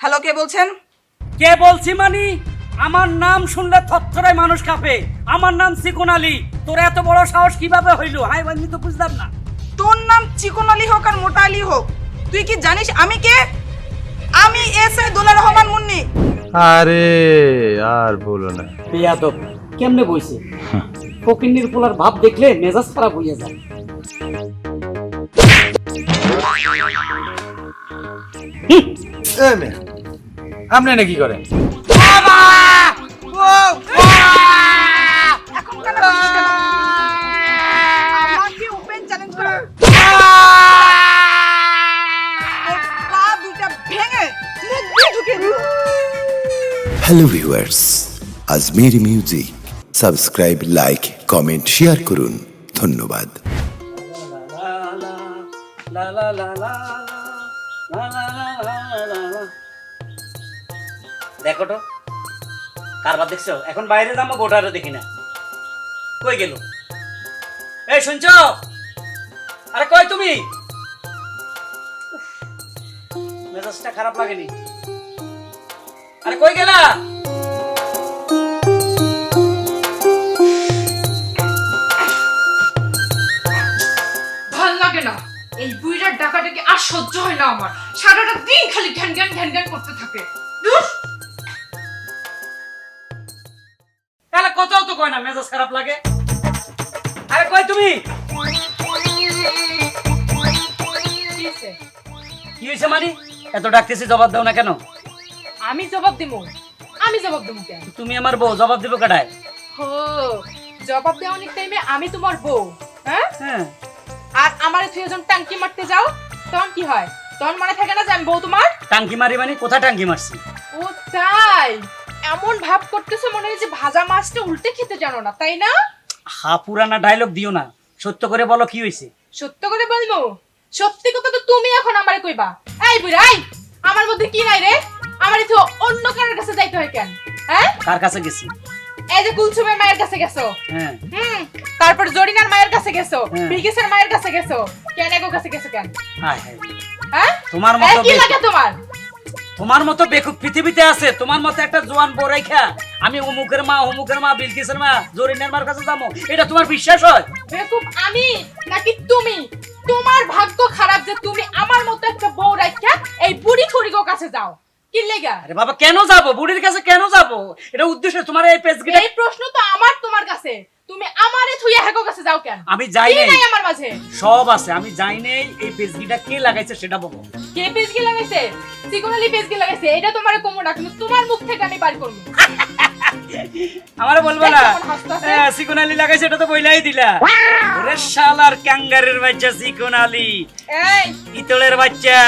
Hello কে বলছেন? কে বলছি মানি? আমার নাম শুনলে থরথরায় মানুষ কাঁপে। আমার নাম সিকুন আলী। তোর এত বড় সাহস কীভাবে হইল? হাই বান্ধি তো বুঝলাম না। তোর নাম চিকন আলী হোক আর মোটা আলী হোক তুই কি জানিস আমি কে? আমি এস আই দোলা রহমান মুন্নি। আরে আর বলো না। বেয়াদব কেমনে বইছে? ফকিন্নির পোলার ভাব দেখলে মেজাজ খারাপ হইয়া যায়। এ মেয়ে, আপনি নাকি করেন এখন কেন বলছিস কেন? আমাকে ওপেন চ্যালেঞ্জ করা তোর পা দুইটা ভেঙে মুখ দিয়ে ঢুকিয়ে দিবো। Hello viewers Ajmeri music subscribe like comment share করুন ধন্যবাদ দেখো তো। কারবার দেখছ? এখন বাইরে যাব, ভোটারও দেখি না। কই গেল? এই, শুনছ? আরে কই তুমি? মেজাজটা খারাপ লাগেনি। আরে কই গেলা? ভালো লাগে না। এই বুইড়ার ডাকাটাকে আর সহ্য হয় না আমার। সারাটা দিন খালি ঘ্যান ঘ্যান ঘ্যান ঘ্যান করতে থাকে। ধুর! কয় না মেজাজ খারাপ লাগে? আরে কই তুমি? কি হয়েছে মানি? এত ডাকতেছি জবাব দাও না কেন? আমি জবাব দিব আমি জবাব দেবো কেন? তুমি আমার বউ জবাব দিব কাটায় হো জবাব দেওয়া অনেক টাইমে আমি তোমার বউ হ্যাঁ? হ্যাঁ। আর আমার তুই যখন টাঙ্কি মারতে যাও তখন কি হয়? তখন মনে থাকে না যে আমি বউ তোমার? টাঙ্কি মারি মানে? কোথায় টাঙ্কি মারছি? ও তাই। এমন ভাব করতেছে মনে হয় যে ভাজা মাছটা উল্টে খেতে জানো না তাই না? হা পুরানা ডায়লগ দিও না। সত্য করে বলো কি হয়েছে? সত্য করে বলব? সত্যি কথা তো তুমি এখন আমারে কইবা। এই বুড়াই আমার মধ্যে কি নাই রে? আমার তো অন্য কারোর কাছে যাইতে হয় কেন? হ্যাঁ? কার কাছে গেছি? এই যে কুলসুমের মায়ের কাছে গেছো। হ্যাঁ। হুম তারপর জরিনার মায়ের কাছে গেছো। হ্যাঁ। বিগেসের মায়ের কাছে গেছো। কেন কাছে গেছো কেন? হায় হায়। হ্যাঁ? তোমার মতো কি লাগে তোমার? তোমার মতো বেকুব পৃথিবীতে আছে তোমার মতো একটা জোয়ান বউ রেখা আমি অমুকের মা অমুকের মা বিলকিসের মা জরিনের মার কাছে যাব। এটা তোমার বিশ্বাস হয়? বেকুব আমি নাকি তুমি? তোমার ভাগ্য খারাপ যে তুমি আমার মতো একটা বউ রাখা এই বুড়ি ঠুরিগো কাছে যাও। কি লেগা? আরে বাবা কেন যাব? বুড়ির কাছে কেন যাব? এটা উদ্দেশ্য তোমার এই পেজ এই প্রশ্ন তো আমার তোমার কাছে। তুমি আমারে থুইয়া হেগো কাছে যাও কেন? আমি যাই কি নাই। নাই আমার মাঝে। সব আছে আমি যাই নেই এই পেজগিটা কে লাগাইছে সেটা বলো। কে পেজকি লাগাইছে? সিকোনালি পেজকি লাগাইছে এটা তোমারে কমো না কিন্তু তোমার মুখ থেকে আমি বার করব। আমারে বলবে না। দেখ হ্যাঁ, লাগাইছে এটা তো বইলাই দিলা। ওরে শালার ক্যাঙ্গারের বাচ্চা সিকোন আলী এই! ইতলের বাচ্চা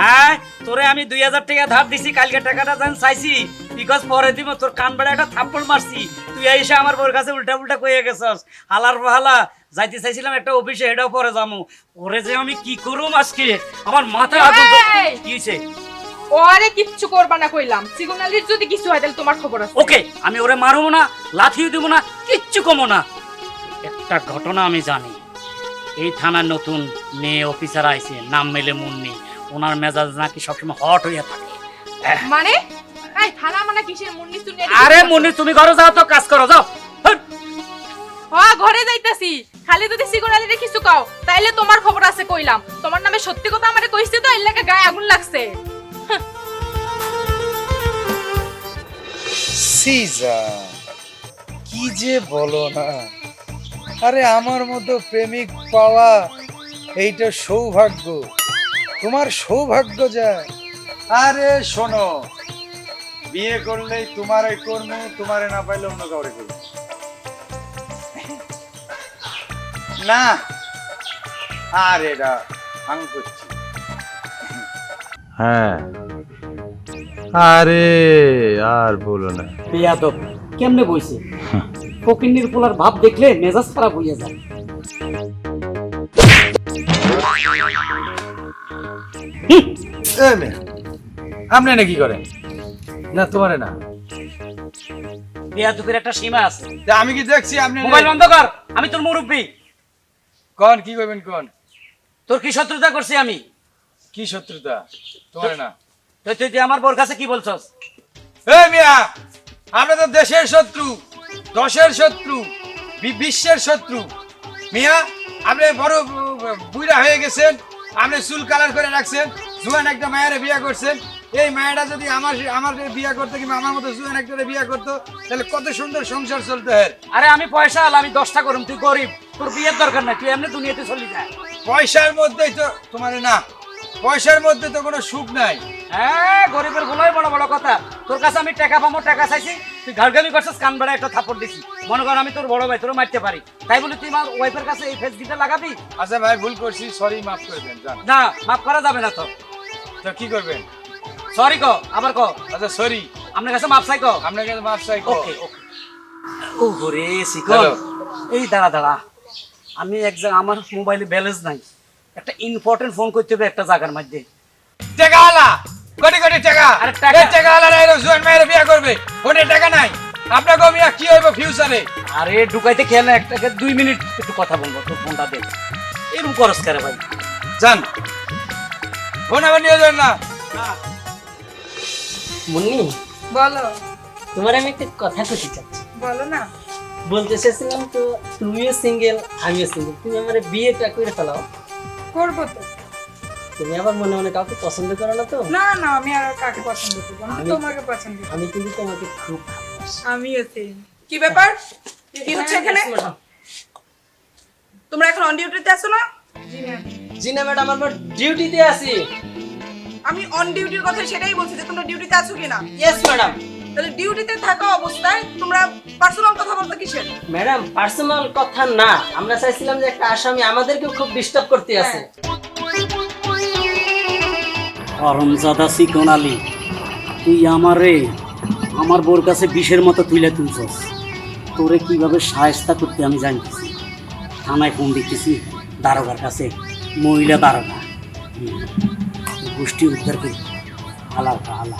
হ্যাঁ? তোরে আমি দুই হাজার টাকা ধার দিছি কালকে টাকাটা জান চাইছি বিকজ পরে দিব তোর কান বেড়া একটা থাপ্পড় মারছি। তুই এসে আমার বোর কাছে উল্টা উল্টা কইয়া গেছস। হালার হালা যাইতে চাইছিলাম একটা অফিসে এটাও পরে যামু। ওরে যে আমি কি করুম আজকে? আমার মাথা আগুন হইছে? ওরে কিচ্ছু করবা না কইলাম। সিকোনালির যদি কিছু হয় তাহলে তোমার খবর আছে। ওকে আমি ওরে মারবো না লাথিও দিব না কিচ্ছু কমো না। একটা ঘটনা আমি জানি। এই থানার নতুন মেয়ে অফিসার আইছে নাম মেলে মুন্নি। ওনার মেজাজ নাকি সবসময় হট হইয়া থাকে। মানে? এই থানা মানে কিসের মুন্নি তুমি আরে মুন্নি তুমি ঘরে যাও তো কাজ করো যাও। হট। হ্যাঁ ঘরে যাইতাছি। খালি যদি সিকোনালির কিছু কাও তাইলে তোমার খবর আছে কইলাম। তোমার নামে সত্যি কথা আমারে কইছে তো এর লাগে গায়ে আগুন লাগছে। সিজা কি যে বলো না? আরে আমার মতো প্রেমিক পাওয়া এইটা সৌভাগ্য। তোমার সৌভাগ্য যায়। আরে শোনো বিয়ে করলেই তোমারে কর্ম তোমারে না পাইলে অন্য কাউরে করব। না আর এটা আমি করছি। হ্যাঁ। আরে আর বলো না। বেয়াদব কেমনে বইছে? ফকিন্নির পোলার ভাব দেখলে মেজাজ খারাপ হইয়া যায়। আপনি নাকি করেন? না তোমারে না। একটা সীমা আছে। আমি কি দেখছি? আপনি মোবাইল বন্ধ কর আমি তোর মুরব্বী। কোন কি করবেন কোন? তোর কি শত্রুতা করছি আমি? কি শত্রুতা? তোমার না। তুই তুই আমার বোর কাছে কি বলছস? এই মিয়া আপনি তো দেশের শত্রু দশের শত্রু বিশ্বের শত্রু। মিয়া আপনি বড় ব- বুইড়া হয়ে গেছেন। আপনি চুল কালার করে রাখছেন জুয়ান একটা মায়ের বিয়ে করছেন এই মায়েরা যদি আমার আমার বিয়ে করতো কিংবা আমার মতো জুয়ান একটা বিয়ে করতো তাহলে কত সুন্দর সংসার চলতে হয় আরে আমি পয়সা আল আমি দশটা করুন তুই গরিব তোর বিয়ের দরকার নাই তুই এমনি দুনিয়াতে চলি যায় পয়সার মধ্যেই তো তোমার না পয়সার মধ্যে তো কোনো সুখ নাই। হ্যাঁ গরিবের গুলোই বড় বড় কথা। তোর কাছে আমি টাকা পাবো টাকা চাইছি। তুই ঘাড়গামি করছিস কান বেড়া একটা থাপড় দিছি। মনে কর আমি তোর বড় ভাই তোর মারতে পারি। তাই বলে তুই আমার ওয়াইফের কাছে এই ফেস দিতে লাগাবি? আচ্ছা ভাই ভুল করছি সরি মাফ করে দেন না মাফ করা যাবে না তো। তো কি করবেন? সরি কো আবার কো। আচ্ছা সরি আপনার কাছে মাপ চাই কো? আপনার কাছে মাফ চাই ওকে ওকে ও রে শিকল। এই দাঁড়া দাঁড়া। আমি এক জায়গা আমার মোবাইলে ব্যালেন্স নাই। একটা ইম্পর্টেন্ট ফোন করতে হবে একটা জায়গার মধ্যে। টাকা আলা কোটি কোটি টাকা। আরে টাকা- এই টাকা আলা রাইলো জুয়ান মায়ের বিয়ে করবে কোটি টাকা নাই। আপনাকে মিয়া কি হইব ফিউচারে আরে ঢুকাইতে খেয়াল না একটা দুই মিনিট একটু কথা বলব তোর ফোনটা দে। এরকম করস করে ভাই? জান ফোন আবার নিয়ে যান না। মুন্নি বলো। তোমার আমি একটা কথা কইতে চাচ্ছি। বলো না। বলতে চাইছিলাম তো তুমিও সিঙ্গেল আমিও সিঙ্গেল তুমি আমার বিয়েটা করে ফেলাও। করব তো। তুমি আবার মনে মনে কাউকে পছন্দ করো না তো? না না আমি আর কাকে পছন্দ আমি আমি- তোমাকে পছন্দ করি। আমি কিন্তু তোমাকে খুব। আমিও কি ব্যাপার? কি হচ্ছে এখানে? তোমরা এখন অন ডিউটিতে আছো না? জি না ম্যাডাম আমার ডিউটিতে আছি। আমি অন ডিউটির কথা সেটাই বলছি যে তোমরা ডিউটিতে আছো কিনা? ইয়েস ম্যাডাম তাহলে ডিউটিতে থাকা অবস্থায় তোমরা পার্সোনাল কথা বলতে কিসের? ম্যাডাম পার্সোনাল কথা না। আমরা চাইছিলাম যে একটা আসামি আমাদেরকেও খুব ডিস্টার্ব করতে আছে অরমজাদা সিকন আলী, তুই আমারে, আমার বোর কাছে বিষের মতো তুলে তুলছস। তোরে কীভাবে সায়স্তা করতে আমি জানতেছি? থানায় ফোন দিতেছি, দারোগার কাছে, মহিলা দারোগা। গোষ্ঠী উদ্ধার করি। আলা আলা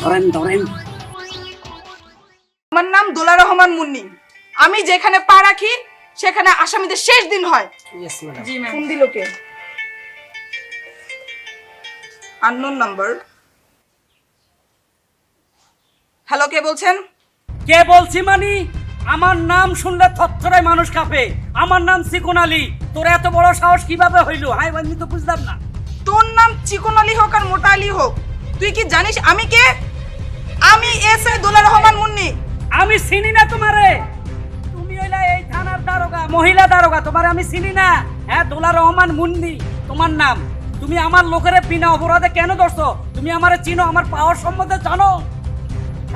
ধরেন ধরেন। আমার নাম দোলা রহমান মুন্নি। আমি যেখানে পা রাখি সেখানে আসামিদের শেষ দিন হয়। Yes madam ji ma'am phone দিল কে? আননোন নাম্বার হ্যালো কে বলছেন? কে বলছি মানি? আমার নাম শুনলে থরথরায় মানুষ কাঁপে। আমার নাম সিকুন আলী। তোর এত বড় সাহস কীভাবে হইল? হাই আমি তো বুঝলাম না। তোর নাম চিকন আলী হোক আর মোটা আলী হোক তুই কি জানিস আমি কে? আমি এস আই দোলা রহমান মুন্নি। আমি চিনি না তোমারে। থানার দারোগা মহিলা দারোগা তোমারে আমি চিনি না। হ্যাঁ দোলা রহমান মুন্নি তোমার নাম? তুমি আমার লোকের বিনা অপরাধে কেন ধরছো? তুমি আমারে চিনো আমার পাওয়ার সম্বন্ধে জানো?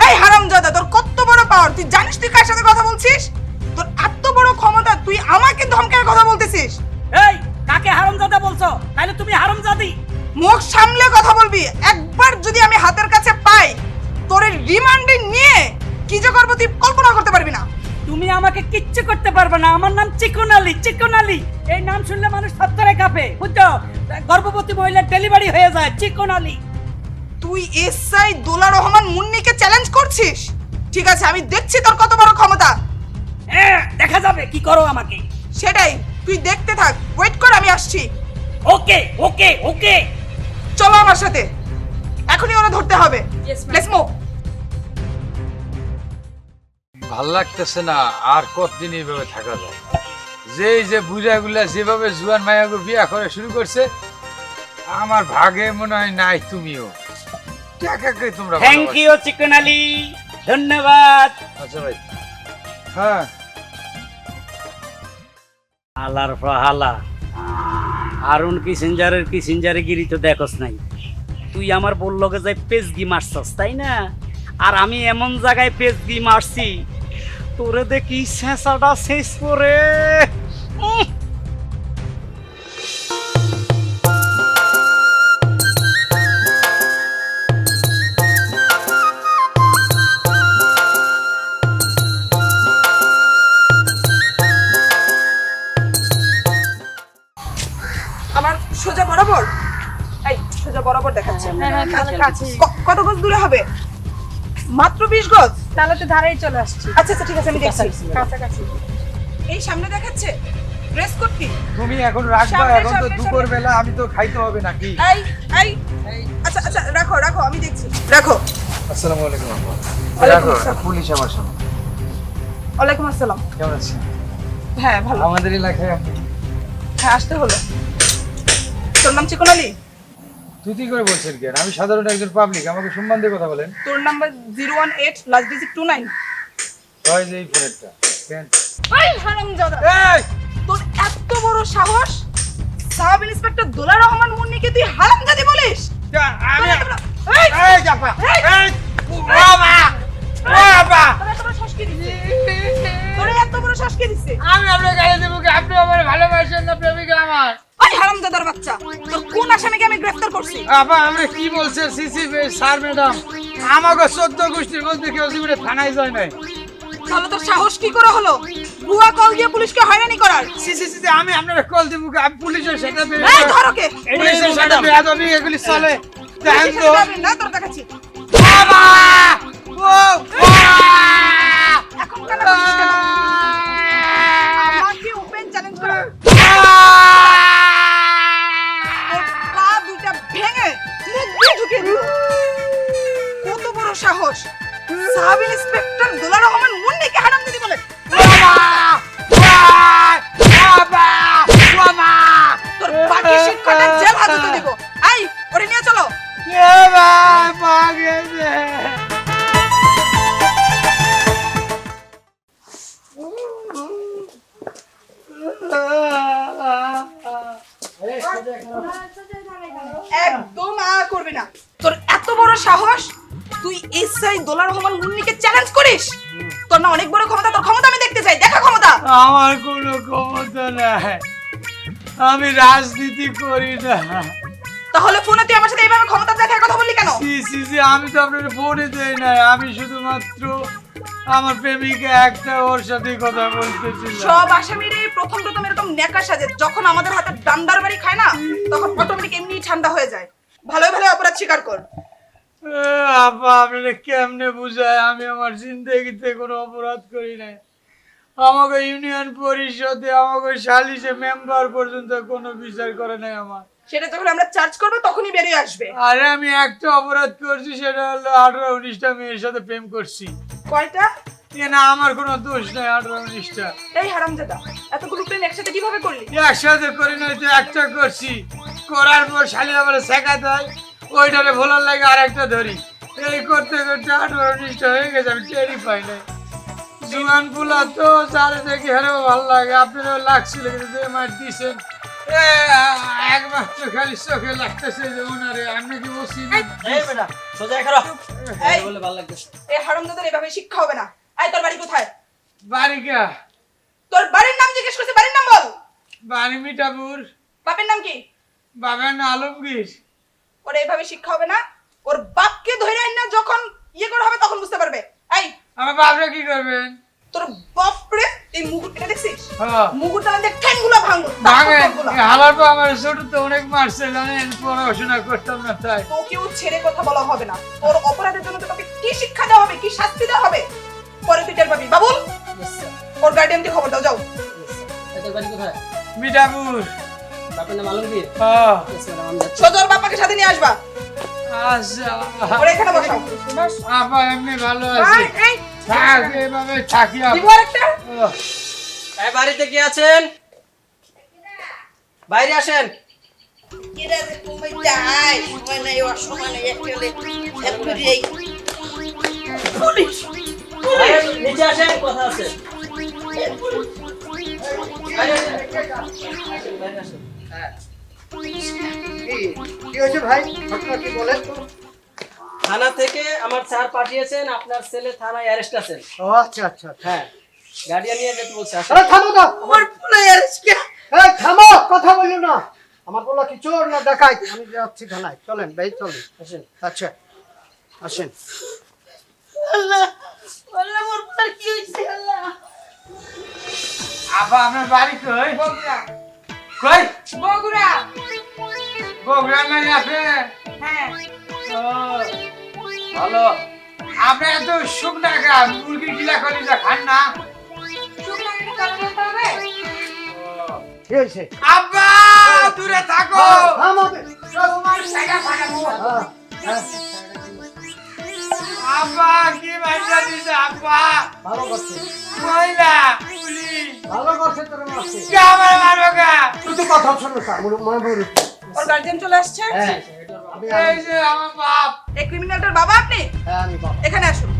এই হারামজাদা তোর কত বড় পাওয়ার? তুই জানিস তুই কার সাথে কথা বলছিস? তোর এত বড় ক্ষমতা তুই আমাকে ধমকায় কথা বলতেছিস? এই কাকে হারামজাদা বলছো? তাহলে তুমি হারামজাদি। মুখ সামলে কথা বলবি। একবার যদি আমি হাতের কাছে পাই তোর রিমান্ডে নিয়ে কি যে করব তুই কল্পনা করতে পারবি না। তুমি আমাকে কিচ্ছু করতে পারবে না। আমার নাম চিকন আলী চিকন আলী এই নাম শুনলে মানুষ থরথরে কাঁপে বুঝছ? গর্ভবতী মহিলার ডেলিভারি হয়ে যায় চিকন আলী তুই এসআই দোলা রহমান মুন্নিকে চ্যালেঞ্জ করছিস? ঠিক আছে আমি দেখছি তোর কত বড় ক্ষমতা। হ্যাঁ দেখা যাবে কি করো আমাকে? সেটাই তুই দেখতে থাক। ওয়েট কর আমি আসছি। ওকে ওকে ওকে। চলো আমার সাথে। এখনই ওরা ধরতে হবে। লেটস মুভ ভালো লাগতেছে না আর কতদিন এইভাবে থাকা যায়? যেই যে বুড়াগুলা যেভাবে জুয়ান মায়াগুর বিয়া করে শুরু করছে আমার ভাগে মনে হয় নাই তুমিও। টাকাকে তোমরা থ্যাংক। ইউ চিকন আলী। ধন্যবাদ। আচ্ছা ভাই। হ্যাঁ। আলার ফাহালা। আরুন কিসেঞ্জারের কিসেঞ্জারে গিরি তো দেখোস নাই। তুই আমার বললকে যাই পেজগি মারছস তাই না? আর আমি এমন জায়গায় পেজগি মারছি তোরে দেখি শেষাটা শেষ করে। আমার সোজা বরাবর? এই সোজা বরাবর দেখাচ্ছে। ক- তাহলে তো ধারেই চলে আসছি। আচ্ছা আচ্ছা ঠিক আছে আমি দেখছি। কাছাকাছি, এই সামনে দেখাচ্ছে? রেস্ট করতি তুমি এখন রাখবা এখন তো দুপুর বেলা আমি তো খাইতে হবে নাকি এই এই আচ্ছা আচ্ছা রাখো রাখো আমি দেখছি। রাখো। আসসালামু আলাইকুম আপা ওয়ালাইকুম রাখো, পুলিশ আমার সামনে। ওয়ালাইকুম আসসালাম। কেমন আছেন? হ্যাঁ ভালো। আমাদের এলাকায় হ্যাঁ আসতে হলো। তোর নাম চিকন আলী তুই করে বলছেন কেন আমি সাধারণ একজন পাবলিক আমাকে সম্মান দিয়ে কথা বলেন তোর number zero one eight last digit two nine হয় যে এই ফোনেরটা কেন? ওই হারাম জাদা এই! তোর এত বড় সাহস সাব ইন্সপেক্টর দোলা রহমান মুন্নিকে তুই হারাম জাদি বলিস আমি এই! এই চাপা এই! এই! বাবা! বাবা! তোর এত বড় সাহস কে দিছে? তোর এত বড় সাহস কে দিছে? আমি আপনার গাড়ি দেবো কি আপনি আমার ভালোবাসেন না প্রেমিকা আমার ওই হারামজাদার বাচ্চা তোর কোন আসামিকে আমি গ্রেফতার করছি? আপা আমরা কি বলছেন সিসি স্যার ম্যাডাম? আমাকে চোদ্দ গোষ্ঠীর মধ্যে কেউ জীবনে থানায় যায় নাই। তাহলে তোর সাহস কি করে হলো? ভুয়া কল দিয়ে পুলিশকে হয়রানি করার? সিসি সিসি আমি আপনার কল দিব আমি পুলিশের সাথে এই ধর ওকে পুলিশের সাথে বেয়াদবি এগুলি চলে। দেখেন তো। না তোর দেখাচ্ছি। বাবা! ও এখন কেন সাহস। সাব ইন্সপেক্টর দোলা রহমান মুন্ডিকে হারাম দিদি বলে। আমি রাজনীতি করি না। তাহলে ফোনে তুই আমার সাথে এইভাবে ক্ষমতা দেখার কথা বললি কেন? সি সি সি আমি তো আপনার ফোনে দেই নাই। আমি শুধুমাত্র আমার প্রেমিকা একটা ওর সাথে কথা বলতেছিলাম। সব আসামির প্রথম প্রথম এরকম নেকা সাজে। যখন আমাদের হাতে ডান্ডার বাড়ি খায় না তখন অটোমেটিক এমনি ঠান্ডা হয়ে যায়। ভালোই ভালো অপরাধ স্বীকার কর। আপা আপনারা কেমনে বুঝায়? আমি আমার জিন্দগিতে কোনো অপরাধ করি নাই। আমাকে ইউনিয়ন পরিষদে আমাকে সালিশে মেম্বার পর্যন্ত কোনো বিচার করে নাই আমার। সেটা যখন আমরা চার্জ করব তখনই বেরিয়ে আসবে। আরে আমি একটা অপরাধ করছি সেটা হলো আঠারো উনিশটা মেয়ের সাথে প্রেম করছি। কয়টা? না আমার কোনো দোষ নাই আঠারো উনিশটা। এই হারামজাদা এতগুলো প্রেম একসাথে কীভাবে করলি? একসাথে করি নাই তো একটা করছি। করার পর শালি আমার শেখা দেয় ওইটারে ভোলার লাগে আর একটা ধরি। এই করতে করতে আঠারো উনিশটা হয়ে গেছে আমি টেরি পাই নাই। জুয়ান পোলা তো চারে দেখি হেরেও ভালো লাগে। আপনারও লাগছিল কিন্তু মার দিছেন। একমাত্র খালি চোখে লাগতেছে যে ওনারে আমি কি বলছি? এই বেটা সোজা খারো এই। বলে ভালো লাগতেছে। এই হারামজাদার এভাবে শিক্ষা হবে না। তোর বাড়ি কোথায়? বারিকা তোর বাড়ির নাম জিজ্ঞেস করছি বাড়ির নাম বল। বাড়ি মিঠাপুর। বাপের নাম কি? বাবার না আলমগীর। ওর এইভাবে শিক্ষা হবে না? ওর বাপকে ধরে আইন না যখন ইয়ে করা হবে তখন বুঝতে পারবে। এই। আমার বাপরা কি করবেন? এই মুকুট এটা দেখছিস? হ্যাঁ। মুকুটটা আমাদের ঠ্যাংগুলো ভাঙলো ভাঙে। হালার পর আমার ছোট তো অনেক মারছে জানেন? পড়াশোনা করতাম না তাই। তোকেও ছেড়ে কথা বলা হবে না। তোর অপরাধের জন্য তো তোকে কি শিক্ষা দেওয়া হবে কি শাস্তি দেওয়া হবে? পরে তুই টের পাবি। বাবুল! ওর গার্ডিয়ানকে খবর দাও যাও। তোর বাড়ি কোথায়? মিঠাপুর। বাপের নাম আলমগীর? হ্যাঁ। সোজা ওর বাবাকে সাথে নিয়ে আসবা। আচ্ছা। ওরে এখানে বসাও। আপা এমনি ভালো আছে। বাড়িতে কি আছেন? বাইরে আসেন। নিচে আসেন কথা আছে। বাইরে আসেন। বাইরে আসেন। কি হয়েছে ভাই? ঘটনা কি বলেন তো? থানা থেকে আমার স্যার পাঠিয়েছেন আপনার ছেলে থানায় অ্যারেস্ট আছেন। ও আচ্ছা আচ্ছা হ্যাঁ গার্ডিয়ান নিয়ে যেতে বলছে আরে থামো না আমার পোলা আজকে এই থামো কথা বলিও না। আমার পোলা কি চোর না দেখাই আমি যাচ্ছি থানায়। চলেন ভাই চলেন। আসেন। আচ্ছা আসেন। আপা আপনার বাড়ি কই? কই? বগুড়া। বগুড়া নাই আপনি হ্যাঁ। ও, ভালো। আপনি এত শুকনা গা মুরগি গিলা করি যা খান না। শুকনো একটা কালো বলতে হবে। কি হয়েছে? আব্বা দূরে থাকো। তোমার টাকা পাঠাবো হ্যাঁ, আব্বা কি মাইজা দিছে আব্বা? ভালো করছে। মহিলা পুলিশ। ভালো করছে তোর মাসে কে আমার মারবে কে তুই তো কথা শোনো স্যার মনে ওর গার্জিয়ান চলে আসছে? হ্যাঁ। এই যে আমার বাপ। এই ক্রিমিনালটার বাবা? আপনি? হ্যাঁ আমি বাবা এখানে আসুন।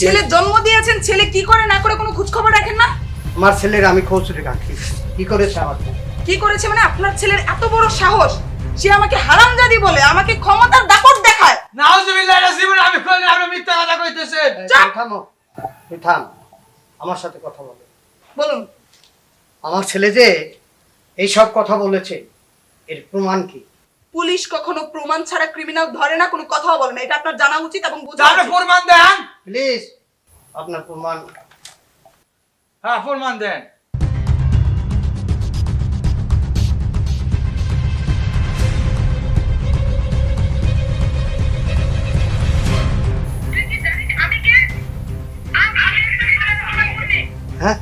ছেলে জন্ম দিয়েছেন ছেলে কি করে না করে কোনো খোঁজ খবর রাখেন না? আমার ছেলের আমি খোঁজ রাখি কি করেছে আমার কি করেছে মানে আপনার ছেলের এত বড় সাহস সে আমাকে হারামজাদি বলে আমাকে ক্ষমতার দাপট দেখায়। নাউজুবিল্লাহ জীবন আমি কইলে আপনি মিথ্যা কথা কইতেছেন। থামো। থাম। আমার সাথে কথা বলো। বলুন। আমার ছেলে যে এই সব কথা বলেছে এর প্রমাণ কি? পুলিশ কখনো প্রমাণ ছাড়া ক্রিমিনাল ধরে না কোনো কথাও বলে না। এটা আপনার জানা উচিত এবং বোঝা তাহলে উচিত। প্রমাণ দেন? প্লিজ আপনার প্রমাণ। হ্যাঁ প্রমাণ দেন। হ্যাঁ?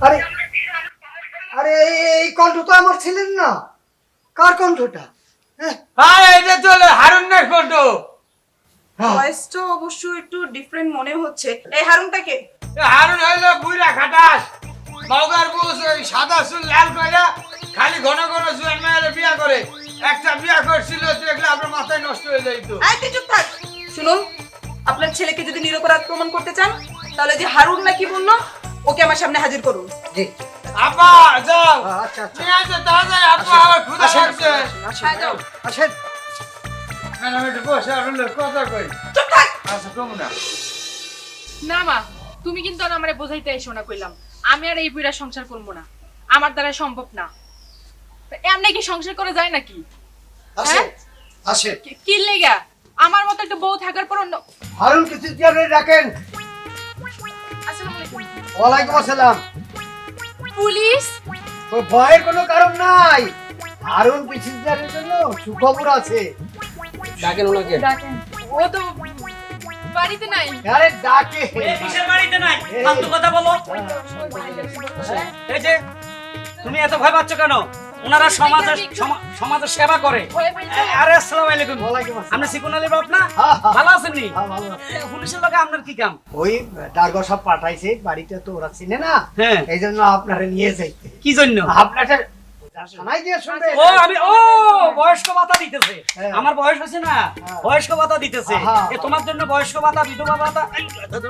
আরে আরে এই- কণ্ঠ তো আমার ছেলের না। কার কণ্ঠটা? হ্যাঁ? হ্যাঁ এটা চলে হারুন না। ভয়েসটা অবশ্য একটু ডিফারেন্ট মনে হচ্ছে। এই হারুনটাকে হারুন হইল বুইরা খাটাস। মগার বুস ওই সাদা চুল লাল কইরা খালি ঘন ঘন জুয়ান মেয়ের বিয়া করে। একটা বিয়া করছিল দেখলে আপনার মাথায় নষ্ট হয়ে যাইতো আই তুই চুপ থাক। শুনুন আপনার ছেলেকে যদি নিরপরাধ প্রমাণ করতে চান তাহলে যে হারুন নাকি বলল ওকে আমার সামনে হাজির করুন। জি। আপা যাও। আচ্ছা আচ্ছা। নিয়ে আসো তাড়াতাড়ি আপা আমার ক্ষুধা লাগছে। আসেন, আসেন, হ্যাঁ, যাও। আসেন। ম্যাডাম একটু বসে আসলে কথা কই। চুপ থাক। আচ্ছা কম না। না মা তুমি কিন্তু আর আমারে বোঝাইতে এসো না কইলাম। আমি আর এই বুইরা সংসার করব না। আমার দ্বারা সম্ভব না। এমনি কি সংসার করে যায় নাকি? আসেন আসেন। কি- কি লেগা? আমার মতো একটা বউ থাকার পর অন্য হারুন কিছু দিয়ে রাখেন। ওয়ালাইকুম আসসালাম। পুলিশ? তো ভয়ের কোনো কারণ নাই। হারুন পিছিদারের জন্য সুখবর আছে। ডাকেন ওনাকে। ডাকেন। ও তো বাড়িতে নাই। আরে ডাকে। এ কিসের বাড়িতে নাই? ফালতু কথা বলো। এই যে তুমি এত ভয় পাচ্ছ কেন? ওনারা সমাজের সমা- সমাজের সেবা করে। আরে আসসালামু আলাইকুম। ওয়ালাইকুম আসসালাম। আপনি সিকুন আলী বাপ না? হ্যাঁ, হ্যাঁ। ভালো আছেন নি? হ্যাঁ, ভালো আছে। এ, পুলিশের লোকে আপনার কি কাম? ওই ডারগো সব পাঠাইছে বাড়িতে তো ওরা চিনে না। হ্যাঁ। এই জন্য আপনারা নিয়ে যাইতে। কি জন্য? আপনারা ও আমি ও বয়স্ক ভাতা দিতেছে হ্যাঁ। আমার বয়স হয়েছে না হ্যাঁ। বয়স্ক ভাতা দিতেছে এ তোমার জন্য বয়স্ক ভাতা বিধবা ভাতা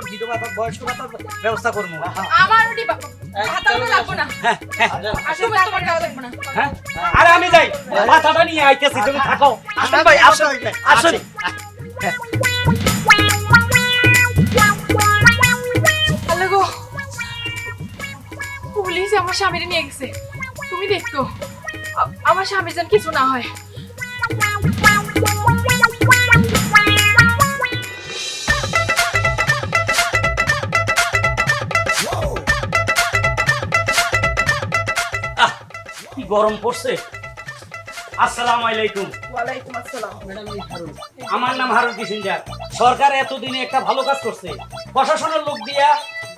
বিধবা ভাতা বয়স্ক ভাতার ব্যবস্থা করব আমার হ্যাঁ হ্যাঁ আর তুমি তোমার গাও লাগবো না হ্যাঁ আরে আমি যাই মাথাটা নিয়ে আইতেছি তুমি থাকো আসুন ভাই আসুন আসুন পুলিশ আমার স্বামীরে নিয়ে গেছে তুমি দেখতো আমার স্বামীর যেন কিছু না হয়। কি গরম পড়ছে। আসসালামু আলাইকুম। ওয়ালাইকুম আসসালাম। আমার নাম হারুন কিসিঞ্জার। সরকার এতদিনে একটা ভালো কাজ করছে। প্রশাসনের লোক দিয়া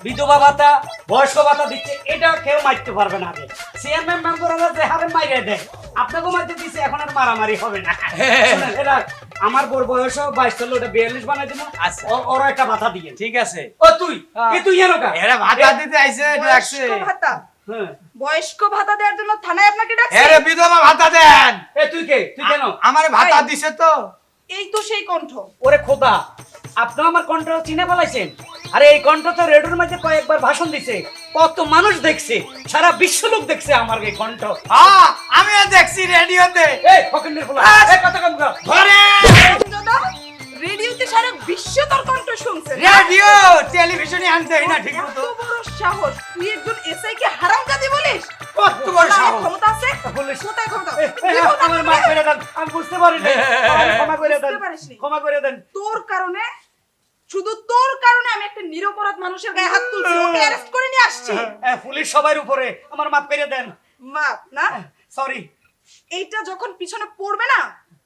বিধবা ভাতা বয়স্ক ভাতা দিচ্ছে এটা কেউ মারতে পারবে না আগে। চেয়ারম্যান মেম্বাররা যে হারে মাইরে দেয় আপনাকেও মারতে দিচ্ছে এখন আর মারামারি হবে না। এটা আমার বোর বয়স বাইশ চলো ওটা বিয়াল্লিশ বানাই দিব আচ্ছা। ওর- একটা ভাতা দিয়ে। ঠিক আছে। ও তুই? হ্যাঁ। এ তুই কা এরা ভাতা দিতে আইছে ডাকছে বয়স্ক ভাতা। হ্যাঁ। বয়স্ক ভাতা দেওয়ার জন্য থানায় আপনাকে ডাকছে? এরে বিধবা ভাতা দেন। এ তুই কে? তুই কেন? আমার ভাতা দিছে তো। এই তো সেই কণ্ঠ। ওরে খোদা। আপনি আমার কণ্ঠ চিনে ফেলাইছেন। আরে এই কণ্ঠ তো রেডিওর মাঝে কয়েকবার ভাষণ দিছে। কত মানুষ দেখছে সারা বিশ্ব লোক দেখছে আমার এই কণ্ঠ। হ্যাঁ আমিও দেখছি রেডিওতে। এই ফকিন্দের পোলা এই কথা কম কর ধরে। রেডিওতে সারা বিশ্ব তোর কণ্ঠ শুনছে। রেডিও টেলিভিশনে আনতে না ঠিক মতো। বড় সাহস। তুই একজন এসআই কে হারামজাদি বলিস? কত বড় সাহস। ক্ষমতা আছে? বলিস। কোথায় ক্ষমতা আমার মাফ করে দেন। আমি বুঝতে পারিনি। আমাকে ক্ষমা করে দেন। ক্ষমা করে দেন। তোর কারণে শুধু তোর কারণে আমি একটা নিরপরাধ মানুষের গায়ে হাত তুলছি ওকে অ্যারেস্ট করে নিয়ে আসছি। এ, পুলিশ সবার উপরে আমার মাফ করে দেন। মাপ না? সরি এইটা যখন পিছনে পড়বে না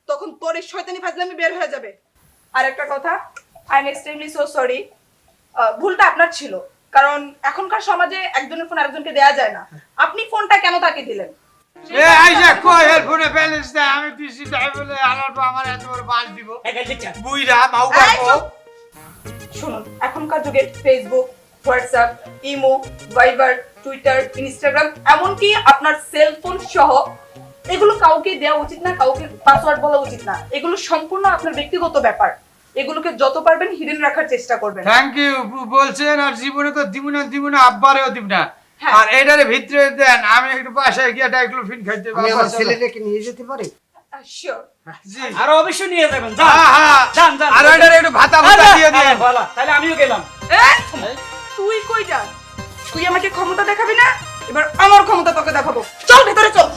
তখন তোর এই শয়তানি ফাজলামি বের হয়ে যাবে। আর একটা কথা I am extremely so sorry ভুলটা আপনার ছিল কারণ এখনকার সমাজে একজনের ফোন আরেকজনকে দেয়া যায় না। আপনি ফোনটা কেন তাকে দিলেন? আমি দিছি তাই বলে আলার আমার এত বড় বাস দিব। বুইরা মাউ! শুনুন এখনকার যুগে Facebook WhatsApp imo Viber Twitter Instagram এমনকি আপনার সেল ফোন সহ এগুলো কাউকে দেওয়া উচিত না কাউকে পাসওয়ার্ড বলা উচিত না। এগুলো সম্পূর্ণ আপনার ব্যক্তিগত ব্যাপার। এগুলোকে যত পারবেন হিডেন রাখার চেষ্টা করবেন। থ্যাংক ইউ বলছেন আর জীবনে তো দিব না দিব না আব্বারেও দিব না হ্যাঁ। আর এটারে ভিতরে দেন আমি একটু বাসায় গিয়ে ডাইক্লোফিন খাইতে আমি আমার বাবা, ছেলেটাকে নিয়ে যেতে পারি? আরও অবশ্যই নিয়ে যাবেন যান। হ্যাঁ, হ্যাঁ। যান যান। আর এটারে একটু ভাতা ভাতা দিয়ে দেন। তাহলে আমিও গেলাম। তুই কই যা তুই আমাকে ক্ষমতা দেখাবি না? এবার আমার ক্ষমতা তোকে দেখাবো। চল ভেতরে চল।